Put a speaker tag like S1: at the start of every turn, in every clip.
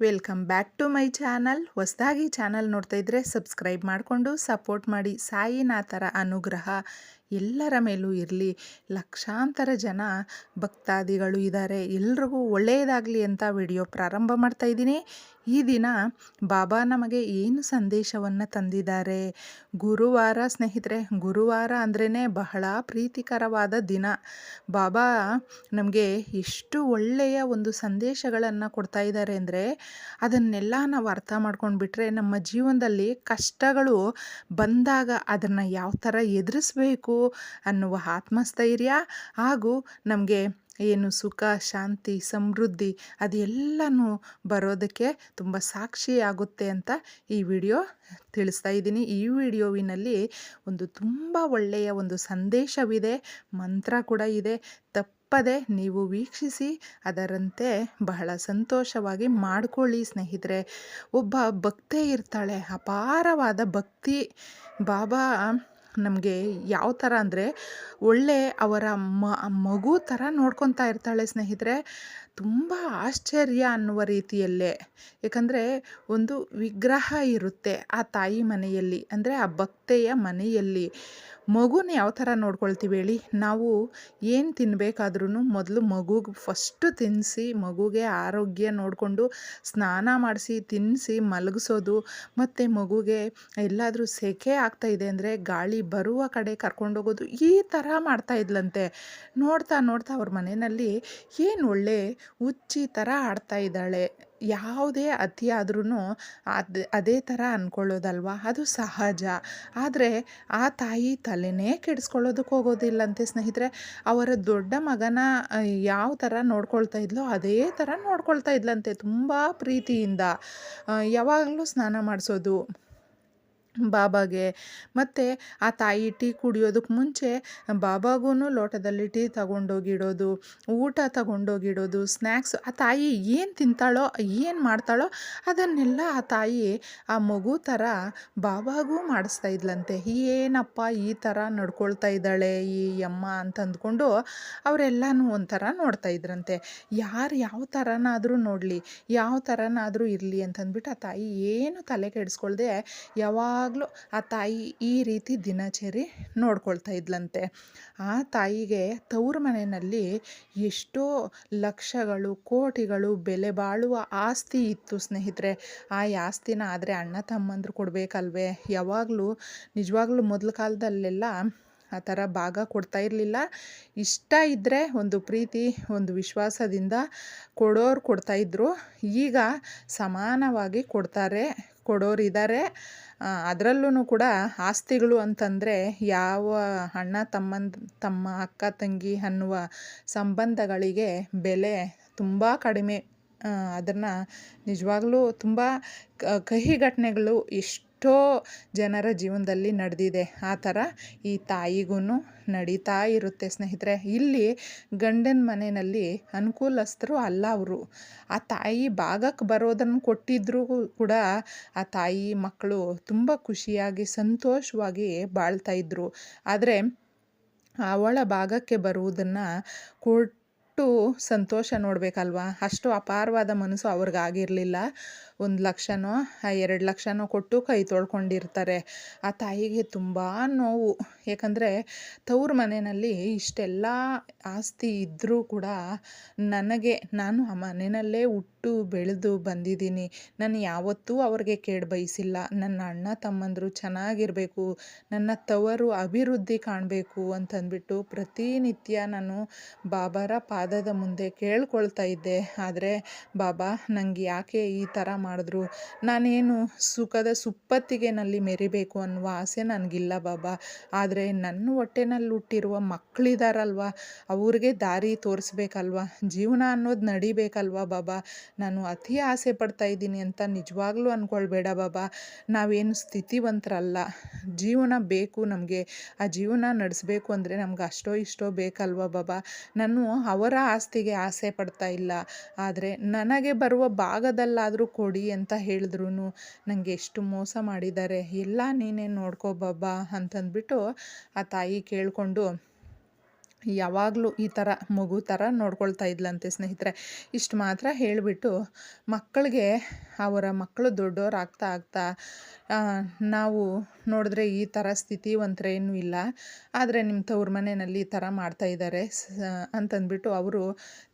S1: Welcome back to my channel. ಹೊಸದಾಗಿ channel ನೋಡ್ತಾ ಇದ್ದರೆ ಸಬ್ಸ್ಕ್ರೈಬ್ ಮಾಡಿಕೊಂಡು ಸಪೋರ್ಟ್ ಮಾಡಿ. ಸಾಯಿನಾಥರ ಅನುಗ್ರಹ ಎಲ್ಲರ ಮೇಲೂ ಇರಲಿ. ಲಕ್ಷಾಂತರ ಜನ ಭಕ್ತಾದಿಗಳು ಇದ್ದಾರೆ ಎಲ್ರಿಗೂ ಒಳ್ಳೆಯದಾಗಲಿ ಅಂತ ವಿಡಿಯೋ ಪ್ರಾರಂಭ ಮಾಡ್ತಾ ಇದ್ದೀನಿ. ಈ ದಿನ ಬಾಬಾ ನಮಗೆ ಏನು ಸಂದೇಶವನ್ನು ತಂದಿದ್ದಾರೆ? ಗುರುವಾರ ಸ್ನೇಹಿತರೆ, ಗುರುವಾರ ಅಂದ್ರೇ ಬಹಳ ಪ್ರೀತಿಕರವಾದ ದಿನ. ಬಾಬಾ ನಮಗೆ ಎಷ್ಟು ಒಳ್ಳೆಯ ಒಂದು ಸಂದೇಶಗಳನ್ನು ಕೊಡ್ತಾ ಇದ್ದಾರೆ ಅಂದರೆ, ಅದನ್ನೆಲ್ಲ ನಾವು ಅರ್ಥ ಮಾಡ್ಕೊಂಡು ಬಿಟ್ಟರೆ ನಮ್ಮ ಜೀವನದಲ್ಲಿ ಕಷ್ಟಗಳು ಬಂದಾಗ ಅದನ್ನು ಯಾವ ಥರ ಎದುರಿಸ್ಬೇಕು ಅನ್ನುವ ಆತ್ಮಸ್ಥೈರ್ಯ ಹಾಗೂ ನಮಗೆ ಏನು ಸುಖ, ಶಾಂತಿ, ಸಮೃದ್ಧಿ ಅದೆಲ್ಲನೂ ಬರೋದಕ್ಕೆ ತುಂಬ ಸಾಕ್ಷಿಯಾಗುತ್ತೆ ಅಂತ ಈ ವಿಡಿಯೋ ತಿಳಿಸ್ತಾ ಇದ್ದೀನಿ. ಈ ವಿಡಿಯೋವಿನಲ್ಲಿ ಒಂದು ತುಂಬ ಒಳ್ಳೆಯ ಒಂದು ಸಂದೇಶವಿದೆ, ಮಂತ್ರ ಕೂಡ ಇದೆ. ತಪ್ಪದೆ ನೀವು ವೀಕ್ಷಿಸಿ, ಅದರಂತೆ ಬಹಳ ಸಂತೋಷವಾಗಿ ಮಾಡಿಕೊಳ್ಳಿ ಸ್ನೇಹಿತರೆ. ಒಬ್ಬ ಭಕ್ತೆ ಇರ್ತಾಳೆ, ಅಪಾರವಾದ ಭಕ್ತಿ. ಬಾಬಾ ನಮಗೆ ಯಾವ ಥರ ಅಂದರೆ ಒಳ್ಳೆ ಅವರ ಮಗು ಥರ ನೋಡ್ಕೊತಾ ಇರ್ತಾಳೆ ಸ್ನೇಹಿತರೆ. ತುಂಬ ಆಶ್ಚರ್ಯ ಅನ್ನುವ ರೀತಿಯಲ್ಲೇ. ಏಕೆಂದರೆ ಒಂದು ವಿಗ್ರಹ ಇರುತ್ತೆ ಆ ತಾಯಿ ಮನೆಯಲ್ಲಿ, ಅಂದರೆ ಆ ಭಕ್ತೆಯ ಮನೆಯಲ್ಲಿ. ಮಗುನ ಯಾವ ಥರ ನೋಡ್ಕೊಳ್ತೀವಿ ಹೇಳಿ. ನಾವು ಏನು ತಿನ್ನಬೇಕಾದ್ರೂ ಮೊದಲು ಮಗುಗೆ ಫಸ್ಟು ತಿನ್ನಿಸಿ ಮಗುಗೆ ಆರೋಗ್ಯ ನೋಡಿಕೊಂಡು ಸ್ನಾನ ಮಾಡಿಸಿ ತಿನ್ನಿಸಿ ಮಲಗಿಸೋದು, ಮತ್ತು ಮಗುಗೆ ಎಲ್ಲಾದರೂ ಸೆಕೆ ಆಗ್ತಾಯಿದೆ ಅಂದರೆ ಗಾಳಿ ಬರುವ ಕಡೆ ಕರ್ಕೊಂಡೋಗೋದು ಈ ಥರ ಮಾಡ್ತಾ ಇದ್ಲಂತೆ. ನೋಡ್ತಾ ನೋಡ್ತಾ ಅವ್ರ ಮನೆಯಲ್ಲಿ ಏನು ಒಳ್ಳೆ ಹುಚ್ಚಿ ಥರ ಆಡ್ತಾ ಇದ್ದಾಳೆ. ಯಾವುದೇ ಅತಿ ಆದ್ರೂ ಅದು, ಅದೇ ಥರ ಅಂದ್ಕೊಳ್ಳೋದಲ್ವ ಅದು ಸಹಜ. ಆದರೆ ಆ ತಾಯಿ ತಲೆನೇ ಕೆಡಿಸ್ಕೊಳ್ಳೋದಕ್ಕೆ ಹೋಗೋದಿಲ್ಲಂತೆ ಸ್ನೇಹಿತರೆ. ಅವರ ದೊಡ್ಡ ಮಗನ ಯಾವ ಥರ ನೋಡ್ಕೊಳ್ತಾ ಇದ್ಲೋ ಅದೇ ಥರ ನೋಡ್ಕೊಳ್ತಾ ಇದ್ಲಂತೆ ತುಂಬ ಪ್ರೀತಿಯಿಂದ. ಯಾವಾಗಲೂ ಸ್ನಾನ ಮಾಡಿಸೋದು. ಬಾಬಾಗೆ. ಮತ್ತು ಆ ತಾಯಿ ಟೀ ಕುಡಿಯೋದಕ್ಕೆ ಮುಂಚೆ ಬಾಬಾಗೂ ಲೋಟದಲ್ಲಿ ಟೀ ತಗೊಂಡೋಗಿಡೋದು, ಊಟ ತಗೊಂಡೋಗಿಡೋದು ಸ್ನ್ಯಾಕ್ಸ್ ಆ ತಾಯಿ ಏನು ತಿಂತಾಳೋ, ಏನು ಮಾಡ್ತಾಳೋ ಅದನ್ನೆಲ್ಲ ಆ ತಾಯಿ ಆ ಮಗು ಥರ ಬಾಬಾಗೂ ಮಾಡಿಸ್ತಾ ಇದ್ಲಂತೆ. ಏನಪ್ಪ ಈ ಥರ ನಡ್ಕೊಳ್ತಾ ಇದ್ದಾಳೆ ಈ ಅಮ್ಮ ಅಂತ ಅಂದ್ಕೊಂಡು ಅವರೆಲ್ಲನೂ ಒಂಥರ ನೋಡ್ತಾ ಇದ್ರಂತೆ. ಯಾರು ಯಾವ ಥರನಾದರೂ ನೋಡಲಿ, ಯಾವ ಥರನಾದರೂ ಇರಲಿ ಅಂತಂದ್ಬಿಟ್ಟು ಆ ತಾಯಿ ಏನು ತಲೆ ಕೆಡಿಸ್ಕೊಳ್ದೆ ಯಾವಾಗ ಯಾವಾಗಲೂ ಆ ತಾಯಿ ಈ ರೀತಿ ದಿನಚರಿ ನೋಡ್ಕೊಳ್ತಾ ಇದ್ಲಂತೆ. ಆ ತಾಯಿಗೆ ತವ್ರ ಮನೆಯಲ್ಲಿ ಎಷ್ಟೋ ಲಕ್ಷಗಳು, ಕೋಟಿಗಳು ಬೆಲೆ ಬಾಳುವ ಆಸ್ತಿ ಇತ್ತು ಸ್ನೇಹಿತರೆ. ಆ ಆಸ್ತಿನ ಆದರೆ ಅಣ್ಣ ತಮ್ಮಂದ್ರು ಕೊಡಬೇಕಲ್ವೇ? ಯಾವಾಗಲೂ, ನಿಜವಾಗ್ಲೂ ಮೊದಲ ಕಾಲದಲ್ಲೆಲ್ಲ ಆ ಥರ ಭಾಗ ಕೊಡ್ತಾ ಇರಲಿಲ್ಲ. ಇಷ್ಟ ಇದ್ದರೆ ಒಂದು ಪ್ರೀತಿ, ಒಂದು ವಿಶ್ವಾಸದಿಂದ ಕೊಡೋರು ಕೊಡ್ತಾಯಿದ್ರು ಈಗ ಸಮಾನವಾಗಿ ಕೊಡ್ತಾರೆ. ಕೊಡೋರಿದ್ದಾರೆ ಅದರಲ್ಲೂ ಕೂಡ ಆಸ್ತಿಗಳು ಅಂತಂದರೆ ಯಾವ ಅಣ್ಣ ತಮ್ಮನ ತಮ್ಮ ಅಕ್ಕ ತಂಗಿ ಅನ್ನುವ ಸಂಬಂಧಗಳಿಗೆ ಬೆಲೆ ತುಂಬ ಕಡಿಮೆ. ಅದನ್ನು ನಿಜವಾಗ್ಲೂ ತುಂಬ ಕಹಿ ಘಟನೆಗಳು ಎಷ್ಟು ಎಷ್ಟೋ ಜನರ ಜೀವನದಲ್ಲಿ ನಡೆದಿದೆ. ಆ ಥರ ಈ ತಾಯಿಗೂ ನಡೀತಾ ಇರುತ್ತೆ ಸ್ನೇಹಿತರೆ. ಇಲ್ಲಿ ಗಂಡನ ಮನೆಯಲ್ಲಿ ಅನುಕೂಲಸ್ಥರು ಅಲ್ಲ ಅವರು. ಆ ತಾಯಿ ಭಾಗಕ್ಕೆ ಬರೋದನ್ನು ಕೊಟ್ಟಿದ್ರೂ ಕೂಡ ಆ ತಾಯಿ ಮಕ್ಕಳು ತುಂಬ ಖುಷಿಯಾಗಿ, ಸಂತೋಷವಾಗಿ ಬಾಳ್ತಾಯಿದ್ರು ಆದರೆ ಅವಳ ಭಾಗಕ್ಕೆ ಬರುವುದನ್ನು ಕೊಟ್ಟು ಸಂತೋಷ ನೋಡಬೇಕಲ್ವಾ? ಅಷ್ಟು ಅಪಾರವಾದ ಮನಸ್ಸು ಅವ್ರಿಗಾಗಿರಲಿಲ್ಲ. ಒಂದು ಲಕ್ಷನೋ ಎರಡು ಲಕ್ಷನೋ ಕೊಟ್ಟು ಕೈ ತೊಳ್ಕೊಂಡಿರ್ತಾರೆ. ಆ ತಾಯಿಗೆ ತುಂಬ ನೋವು. ಯಾಕಂದರೆ ತವ್ರ ಮನೆಯಲ್ಲಿ ಇಷ್ಟೆಲ್ಲ ಆಸ್ತಿ ಇದ್ದರೂ ಕೂಡ ನನಗೆ, ನಾನು ಆ ಮನೆಯಲ್ಲೇ ಹುಟ್ಟು ಬೆಳೆದು ಬಂದಿದ್ದೀನಿ. ನಾನು ಯಾವತ್ತೂ ಅವ್ರಿಗೆ ಕೇಡು ಬಯಸಿಲ್ಲ ನನ್ನ ಅಣ್ಣ ತಮ್ಮಂದರು ಚೆನ್ನಾಗಿರಬೇಕು. ನನ್ನ ತವರು ಅಭಿವೃದ್ಧಿ ಕಾಣಬೇಕು ಅಂತಂದ್ಬಿಟ್ಟು ಪ್ರತಿನಿತ್ಯ ನಾನು ಬಾಬಾರ ಪಾದದ ಮುಂದೆ ಕೇಳ್ಕೊಳ್ತಾ ಇದ್ದೆ. ಆದರೆ, ಬಾಬಾ ನನಗೆ ಯಾಕೆ ಈ ಥರ ಮಾಡಿದ್ರು. ನಾನೇನು ಸುಖದ ಸುಪ್ಪತ್ತಿಗೆನಲ್ಲಿ ಮೆರಿಬೇಕು ಅನ್ನುವ ಆಸೆ ನನಗಿಲ್ಲ ಬಾಬಾ. ಆದರೆ ನನ್ನ ಹೊಟ್ಟೆನಲ್ಲಿ ಹುಟ್ಟಿರುವ ಮಕ್ಕಳಿದಾರಲ್ವ ಅವ್ರಿಗೆ ದಾರಿ ತೋರಿಸ್ಬೇಕಲ್ವ? ಜೀವನ ಅನ್ನೋದು ನಡಿಬೇಕಲ್ವ ಬಾಬಾ? ನಾನು ಅತಿ ಆಸೆ ಪಡ್ತಾ ಇದ್ದೀನಿ ಅಂತ ನಿಜವಾಗ್ಲೂ ಅಂದ್ಕೊಳ್ಬೇಡ ಬಾಬಾ. ನಾವೇನು ಸ್ಥಿತಿವಂತರಲ್ಲ. ಜೀವನ ಬೇಕು ನಮಗೆ. ಆ ಜೀವನ ನಡೆಸ್ಬೇಕು ಅಂದರೆ ನಮ್ಗೆ ಅಷ್ಟೋ ಇಷ್ಟೋ ಬೇಕಲ್ವ ಬಾಬಾ? ನಾನು ಅವರ ಆಸ್ತಿಗೆ ಆಸೆ ಪಡ್ತಾ ಇಲ್ಲ. ಆದರೆ ನನಗೆ ಬರುವ ಭಾಗದಲ್ಲಾದರೂ ಕೊಡಿ. ಅಂತ ಹೇಳಿದ್ರು ನನಗೆ ಎಷ್ಟು ಮೋಸ ಮಾಡಿದ್ದಾರೆ. ಎಲ್ಲ ನೀನೇ ನೋಡ್ಕೋ ಬಾಬಾ ಅಂತಂದ್ಬಿಟ್ಟು ಆ ತಾಯಿ ಕೇಳಿಕೊಂಡು ಯಾವಾಗಲೂ ಈ ಥರ ಮಗು ಥರ ನೋಡ್ಕೊಳ್ತಾ ಇದ್ಲಂತೆ ಸ್ನೇಹಿತರೆ. ಇಷ್ಟು ಮಾತ್ರ ಹೇಳಿಬಿಟ್ಟು ಮಕ್ಕಳಿಗೆ ಅವರ ಮಕ್ಕಳು ದೊಡ್ಡವರಾಗ್ತಾ ಆಗ್ತಾ ನಾವು ನೋಡಿದ್ರೆ ಈ ಥರ ಸ್ಥಿತಿ ಒಂಥರ ಏನೂ ಇಲ್ಲ. ಆದರೆ ನಿಮ್ಮ ತವ್ರ ಮನೆಯಲ್ಲಿ ಈ ಥರ ಮಾಡ್ತಾ ಇದ್ದಾರೆ ಅಂತಂದ್ಬಿಟ್ಟು ಅವರು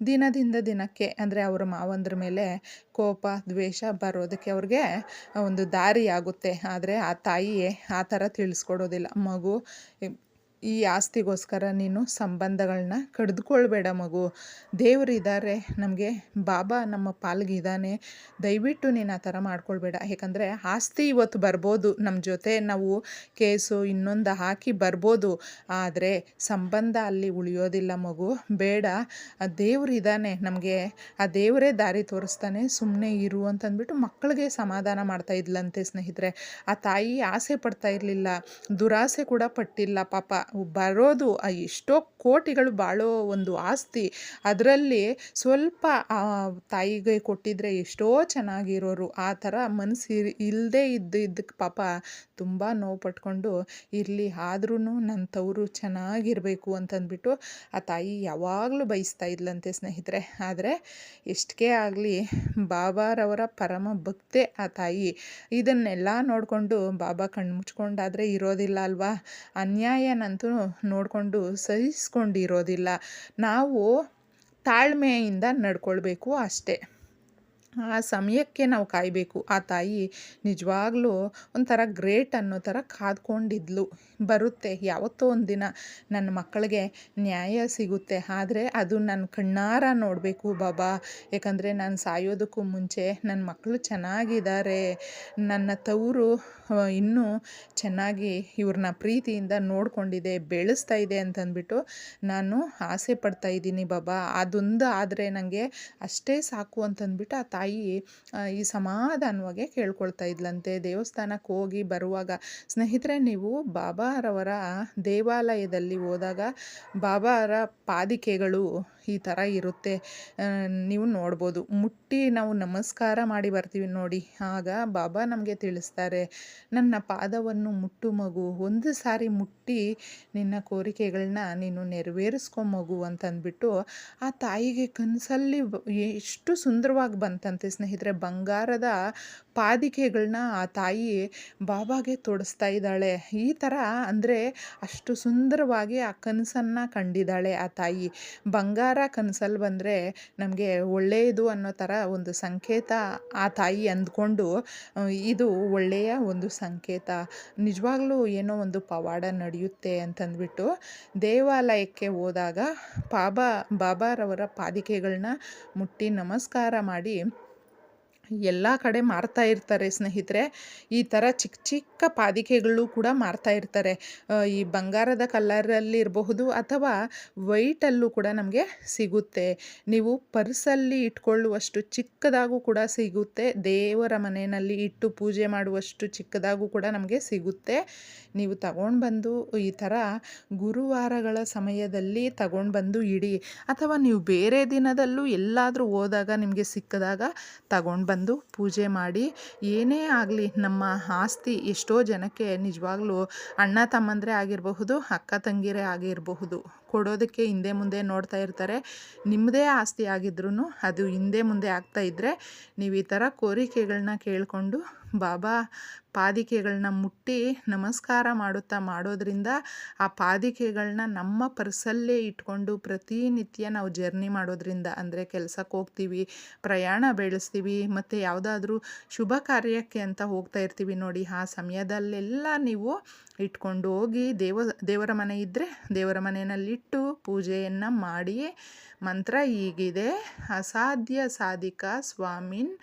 S1: ದಿನದಿಂದ ದಿನಕ್ಕೆ ಅಂದರೆ ಅವರ ಮಾವಂದ್ರ ಮೇಲೆ ಕೋಪ, ದ್ವೇಷ ಬರೋದಕ್ಕೆ ಅವ್ರಿಗೆ ಒಂದು ದಾರಿ ಆಗುತ್ತೆ ಆದರೆ ಆ ತಾಯಿಯೇ ಆ ಥರ ತಿಳಿಸ್ಕೊಡೋದಿಲ್ಲ. ಮಗು ಈ ಆಸ್ತಿಗೋಸ್ಕರ ನೀನು ಸಂಬಂಧಗಳನ್ನ ಕಡಿದುಕೊಳ್ಬೇಡ ಮಗು. ದೇವರಿದ್ದಾರೆ ನಮಗೆ ಬಾಬಾ ನಮ್ಮ ಪಾಲ್ಗಿದ್ದಾನೆ ದಯವಿಟ್ಟು ನೀನು ಆ ಥರ ಮಾಡ್ಕೊಳ್ಬೇಡ. ಯಾಕಂದರೆ ಆಸ್ತಿ ಇವತ್ತು ಬರ್ಬೋದು ನಮ್ಮ ಜೊತೆ ನಾವು ಕೇಸು ಇನ್ನೊಂದು ಹಾಕಿ ಬರ್ಬೋದು. ಆದರೆ ಸಂಬಂಧ ಅಲ್ಲಿ ಉಳಿಯೋದಿಲ್ಲ ಮಗು. ಬೇಡ, ಆ ದೇವರಿದ್ದಾನೆ ನಮಗೆ ಆ ದೇವರೇ ದಾರಿ ತೋರಿಸ್ತಾನೆ. ಸುಮ್ಮನೆ ಇರು ಅಂತಂದ್ಬಿಟ್ಟು ಮಕ್ಕಳಿಗೆ ಸಮಾಧಾನ ಮಾಡ್ತಾ ಇದ್ಲಂತೆ ಸ್ನೇಹಿತರೆ. ಆ ತಾಯಿ ಆಸೆ ಪಡ್ತಾ ಇರಲಿಲ್ಲ. ದುರಾಸೆ ಕೂಡ ಪಟ್ಟಿಲ್ಲ ಪಾಪ. ಬರೋದು ಎಷ್ಟೋ ಕೋಟಿಗಳು ಬಾಳೋ ಒಂದು ಆಸ್ತಿ. ಅದರಲ್ಲಿ ಸ್ವಲ್ಪ ತಾಯಿಗೆ ಕೊಟ್ಟಿದ್ರೆ ಎಷ್ಟೋ ಚೆನ್ನಾಗಿರೋರು. ಆ ಥರ ಮನಸ್ಸು ಇಲ್ಲದೆ ಇದ್ದು ಇದ್ದಕ್ಕೆ ಪಾಪ ತುಂಬ ನೋವು ಪಟ್ಕೊಂಡು ಇರಲಿ ಆದ್ರೂ ನನ್ನ ತವರು ಚೆನ್ನಾಗಿರಬೇಕು ಅಂತಂದ್ಬಿಟ್ಟು ಆ ತಾಯಿ ಯಾವಾಗಲೂ ಬಯಸ್ತಾ ಇದ್ಲಂತೆ ಸ್ನೇಹಿತರೆ. ಆದರೆ ಎಷ್ಟಕ್ಕೆ ಆಗಲಿ ಬಾಬಾರವರ ಪರಮ ಭಕ್ತೆ ಆ ತಾಯಿ. ಇದನ್ನೆಲ್ಲ ನೋಡಿಕೊಂಡು ಬಾಬಾ ಕಣ್ಣು ಮುಚ್ಕೊಂಡಾದರೆ ಇರೋದಿಲ್ಲ ಅಲ್ವಾ? ಅನ್ಯಾಯನಂತೂ ನೋಡಿಕೊಂಡು ಸಹಿಸ್ಕೊಂಡಿರೋದಿಲ್ಲ. ನಾವು ತಾಳ್ಮೆಯಿಂದ ನಡ್ಕೊಳ್ಬೇಕು ಅಷ್ಟೇ. ಆ ಸಮಯಕ್ಕೆ ನಾವು ಕಾಯಬೇಕು. ಆ ತಾಯಿ ನಿಜವಾಗ್ಲೂ ಒಂಥರ ಗ್ರೇಟ್ ಅನ್ನೋ ಥರ ಕಾದ್ಕೊಂಡಿದ್ಲು. ಬರುತ್ತೆ, ಯಾವತ್ತೋ ಒಂದು ದಿನ ನನ್ನ ಮಕ್ಕಳಿಗೆ ನ್ಯಾಯ ಸಿಗುತ್ತೆ. ಆದರೆ ಅದು ನನ್ನ ಕಣ್ಣಾರ ನೋಡಬೇಕು ಬಾಬಾ. ಯಾಕಂದರೆ ನಾನು ಸಾಯೋದಕ್ಕೂ ಮುಂಚೆ ನನ್ನ ಮಕ್ಕಳು ಚೆನ್ನಾಗಿದ್ದಾರೆ. ನನ್ನ ತವರು ಇನ್ನೂ ಚೆನ್ನಾಗಿ ಇವ್ರನ್ನ ಪ್ರೀತಿಯಿಂದ ನೋಡ್ಕೊಂಡಿದೆ, ಬೆಳೆಸ್ತಾ ಇದೆ ಅಂತಂದ್ಬಿಟ್ಟು ನಾನು ಆಸೆ ಪಡ್ತಾ ಇದ್ದೀನಿ ಬಾಬಾ. ಅದೊಂದು ಆದರೆ ನನಗೆ ಅಷ್ಟೇ ಸಾಕು ಅಂತಂದ್ಬಿಟ್ಟು ಆ ಈ ಸಮಾಧಾನವಾಗಿ ಕೇಳ್ಕೊಳ್ತಾ ಇದ್ಲಂತೆ. ದೇವಸ್ಥಾನಕ್ಕೆ ಹೋಗಿ ಬರುವಾಗ ಸ್ನೇಹಿತರೆ ನೀವು ಬಾಬಾರವರ ದೇವಾಲಯದಲ್ಲಿ ಹೋದಾಗ ಬಾಬಾರ ಪಾದಿಕೆಗಳು ಈ ಥರ ಇರುತ್ತೆ. ನೀವು ನೋಡ್ಬೋದು. ಮುಟ್ಟಿ ನಾವು ನಮಸ್ಕಾರ ಮಾಡಿ ಬರ್ತೀವಿ ನೋಡಿ. ಆಗ ಬಾಬಾ ನಮಗೆ ತಿಳಿಸ್ತಾರೆ, ನನ್ನ ಪಾದವನ್ನು ಮುಟ್ಟು ಮಗು. ಒಂದು ಸಾರಿ ಮುಟ್ಟಿ ನಿನ್ನ ಕೋರಿಕೆಗಳನ್ನ ನೀನು ನೆರವೇರಿಸ್ಕೊ ಮಗು ಅಂತಂದ್ಬಿಟ್ಟು ಆ ತಾಯಿಗೆ ಕನಸಲ್ಲಿ ಎಷ್ಟು ಸುಂದರವಾಗಿ ಬಂತಂತೆ ಸ್ನೇಹಿತರೆ. ಬಂಗಾರದ ಪಾದಿಕೆಗಳನ್ನ ಆ ತಾಯಿ ಬಾಬಾಗೆ ತೊಡಿಸ್ತಾ ಇದ್ದಾಳೆ. ಈ ಥರ ಅಂದರೆ ಅಷ್ಟು ಸುಂದರವಾಗಿ ಆ ಕನಸನ್ನು ಕಂಡಿದ್ದಾಳೆ ಆ ತಾಯಿ. ಬಂಗಾರ ಕನಸಲ್ಲಿ ಬಂದರೆ ನಮಗೆ ಒಳ್ಳೆಯದು ಅನ್ನೋ ಥರ ಒಂದು ಸಂಕೇತ ಆ ತಾಯಿ ಅಂದ್ಕೊಂಡು ಇದು ಒಳ್ಳೆಯ ಒಂದು ಸಂಕೇತ. ನಿಜವಾಗ್ಲೂ ಏನೋ ಒಂದು ಪವಾಡ ನಡೆಯುತ್ತೆ ಅಂತಂದ್ಬಿಟ್ಟು ದೇವಾಲಯಕ್ಕೆ ಹೋದಾಗ ಬಾಬಾ ಬಾಬಾರವರ ಪಾದಿಕೆಗಳನ್ನ ಮುಟ್ಟಿ ನಮಸ್ಕಾರ ಮಾಡಿ ಎಲ್ಲ ಕಡೆ ಮಾರ್ತಾ ಇರ್ತಾರೆ ಸ್ನೇಹಿತರೆ. ಈ ಥರ ಚಿಕ್ಕ ಚಿಕ್ಕ ಪಾದಿಕೆಗಳು ಕೂಡ ಮಾರ್ತಾ ಇರ್ತಾರೆ. ಈ ಬಂಗಾರದ ಕಲರಲ್ಲಿ ಇರಬಹುದು ಅಥವಾ ವೈಟಲ್ಲೂ ಕೂಡ ನಮಗೆ ಸಿಗುತ್ತೆ. ನೀವು ಪರ್ಸಲ್ಲಿ ಇಟ್ಕೊಳ್ಳುವಷ್ಟು ಚಿಕ್ಕದಾಗೂ ಕೂಡ ಸಿಗುತ್ತೆ. ದೇವರ ಮನೆಯಲ್ಲಿ ಇಟ್ಟು ಪೂಜೆ ಮಾಡುವಷ್ಟು ಚಿಕ್ಕದಾಗೂ ಕೂಡ ನಮಗೆ ಸಿಗುತ್ತೆ. ನೀವು ತಗೊಂಡು ಬಂದು ಈ ಥರ ಗುರುವಾರಗಳ ಸಮಯದಲ್ಲಿ ತಗೊಂಡು ಬಂದು ಇಡಿ. ಅಥವಾ ನೀವು ಬೇರೆ ದಿನದಲ್ಲೂ ಎಲ್ಲಾದರೂ ಹೋದಾಗ ನಿಮಗೆ ಸಿಕ್ಕದಾಗ ತಗೊಂಡು ಬಂದು ಪೂಜೆ ಮಾಡಿ, ಏನೇ ಆಗಲಿ ನಮ್ಮ ಆಸ್ತಿ ಎಷ್ಟೋ ಜನಕ್ಕೆ ನಿಜವಾಗ್ಲೂ ಅಣ್ಣ ತಮ್ಮಂದರೆ ಆಗಿರಬಹುದು, ಅಕ್ಕ ತಂಗಿರೇ ಆಗಿರಬಹುದು. ಕೊಡೋದಕ್ಕೆ ಹಿಂದೆ ಮುಂದೆ ನೋಡ್ತಾ ಇರ್ತಾರೆ. ನಿಮ್ಮದೇ ಆಸ್ತಿ ಆಗಿದ್ರೂ ಅದು ಹಿಂದೆ ಮುಂದೆ ಆಗ್ತಾ ಇದ್ದರೆ ನೀವು ಈ ಥರ ಕೋರಿಕೆಗಳನ್ನ ಕೇಳಿಕೊಂಡು ಬಾಬಾ ಪಾದಿಕೆಗಳನ್ನ ಮುಟ್ಟಿ ನಮಸ್ಕಾರ ಮಾಡುತ್ತಾ ಮಾಡೋದ್ರಿಂದ ಆ ಪಾದಿಕೆಗಳನ್ನ ನಮ್ಮ ಪರ್ಸಲ್ಲೇ ಇಟ್ಕೊಂಡು ಪ್ರತಿನಿತ್ಯ ನಾವು ಜರ್ನಿ ಮಾಡೋದ್ರಿಂದ ಅಂದರೆ ಕೆಲಸಕ್ಕೆ ಹೋಗ್ತೀವಿ, ಪ್ರಯಾಣ ಬೆಳೆಸ್ತೀವಿ, ಮತ್ತು ಯಾವುದಾದ್ರೂ ಶುಭ ಕಾರ್ಯಕ್ಕೆ ಅಂತ ಹೋಗ್ತಾ ಇರ್ತೀವಿ ನೋಡಿ. ಆ ಸಮಯದಲ್ಲೆಲ್ಲ ನೀವು ಇಟ್ಕೊಂಡು ಹೋಗಿ ದೇವ, ದೇವರ ಮನೆ ಇದ್ದರೆ ದೇವರ ಮನೆಯಲ್ಲಿಟ್ಟು ಪೂಜೆಯನ್ನು ಮಾಡಿ ಮಂತ್ರ ಹೀಗಿದೆ ಅಸಾಧ್ಯ ಸಾಧಿಕ ಸ್ವಾಮಿನ್,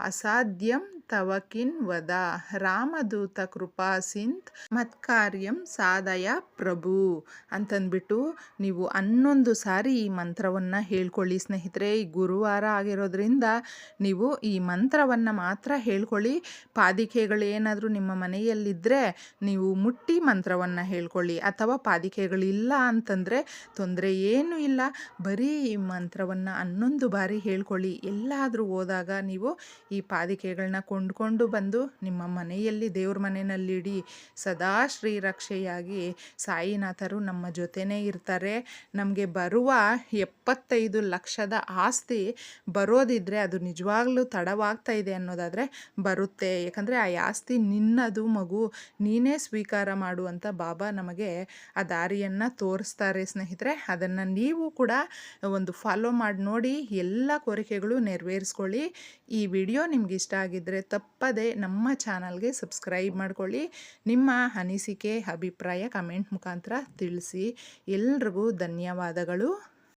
S1: ಅಸಾಧ್ಯಂ ತವಕಿನ್ ವದ. ರಾಮದೂತ ಕೃಪಾ ಸಿಂತ್ ಮತ್ಕಾರ್ಯಂ ಸಾಧಯ ಪ್ರಭು ಅಂತಂದ್ಬಿಟ್ಟು ನೀವು ಹನ್ನೊಂದು ಸಾರಿ ಈ ಮಂತ್ರವನ್ನು ಹೇಳ್ಕೊಳ್ಳಿ ಸ್ನೇಹಿತರೆ. ಈ ಗುರುವಾರ ಆಗಿರೋದ್ರಿಂದ ನೀವು ಈ ಮಂತ್ರವನ್ನು ಮಾತ್ರ ಹೇಳ್ಕೊಳ್ಳಿ. ಪಾದಿಕೆಗಳು ಏನಾದರೂ ನಿಮ್ಮ ಮನೆಯಲ್ಲಿದ್ದರೆ ನೀವು ಮುಟ್ಟಿ ಮಂತ್ರವನ್ನು ಹೇಳ್ಕೊಳ್ಳಿ. ಅಥವಾ ಪಾದಿಕೆಗಳಿಲ್ಲ ಅಂತಂದರೆ ತೊಂದರೆ ಏನೂ ಇಲ್ಲ. ಬರೀ ಮಂತ್ರವನ್ನು ಹನ್ನೊಂದು ಬಾರಿ ಹೇಳ್ಕೊಳ್ಳಿ. ಎಲ್ಲಾದರೂ ಹೋದಾಗ ನೀವು ಈ ಪಾದಿಕೆಗಳನ್ನ ಕೊಂಡ್ಕೊಂಡು ಬಂದು ನಿಮ್ಮ ಮನೆಯಲ್ಲಿ ದೇವ್ರ ಮನೆಯಲ್ಲಿಡಿ. ಸದಾ ಶ್ರೀರಕ್ಷೆಯಾಗಿ ಸಾಯಿನಾಥರು ನಮ್ಮ ಜೊತೆನೇ ಇರ್ತಾರೆ. ನಮಗೆ ಬರುವ ಎಪ್ಪತ್ತೈದು ಲಕ್ಷದ ಆಸ್ತಿ ಬರೋದಿದ್ರೆ ಅದು ನಿಜವಾಗ್ಲೂ ತಡವಾಗ್ತಾ ಇದೆ ಅನ್ನೋದಾದರೆ ಬರುತ್ತೆ. ಯಾಕಂದರೆ ಆ ಆಸ್ತಿ ನಿನ್ನದು ಮಗು. ನೀನೇ ಸ್ವೀಕಾರ ಮಾಡುವಂಥ ಬಾಬಾ ನಮಗೆ ಆ ದಾರಿಯನ್ನು ತೋರಿಸ್ತಾರೆ ಸ್ನೇಹಿತರೆ. ಅದನ್ನು ನೀವು ಕೂಡ ಒಂದು ಫಾಲೋ ಮಾಡಿ ನೋಡಿ ಎಲ್ಲ ಕೋರಿಕೆಗಳು ನೆರವೇರಿಸ್ಕೊಳ್ಳಿ. ಈ ವಿಡಿಯೋ ನಿಮ್ಗೆ ಇಷ್ಟ ಆಗಿದ್ದರೆ ತಪ್ಪದೆ ನಮ್ಮ ಚಾನಲ್ಗೆ ಸಬ್ಸ್ಕ್ರೈಬ್ ಮಾಡ್ಕೊಳ್ಳಿ. ನಿಮ್ಮ ಅನಿಸಿಕೆ, ಅಭಿಪ್ರಾಯ ಕಮೆಂಟ್ ಮುಖಾಂತರ ತಿಳಿಸಿ. ಎಲ್ರಿಗೂ ಧನ್ಯವಾದಗಳು.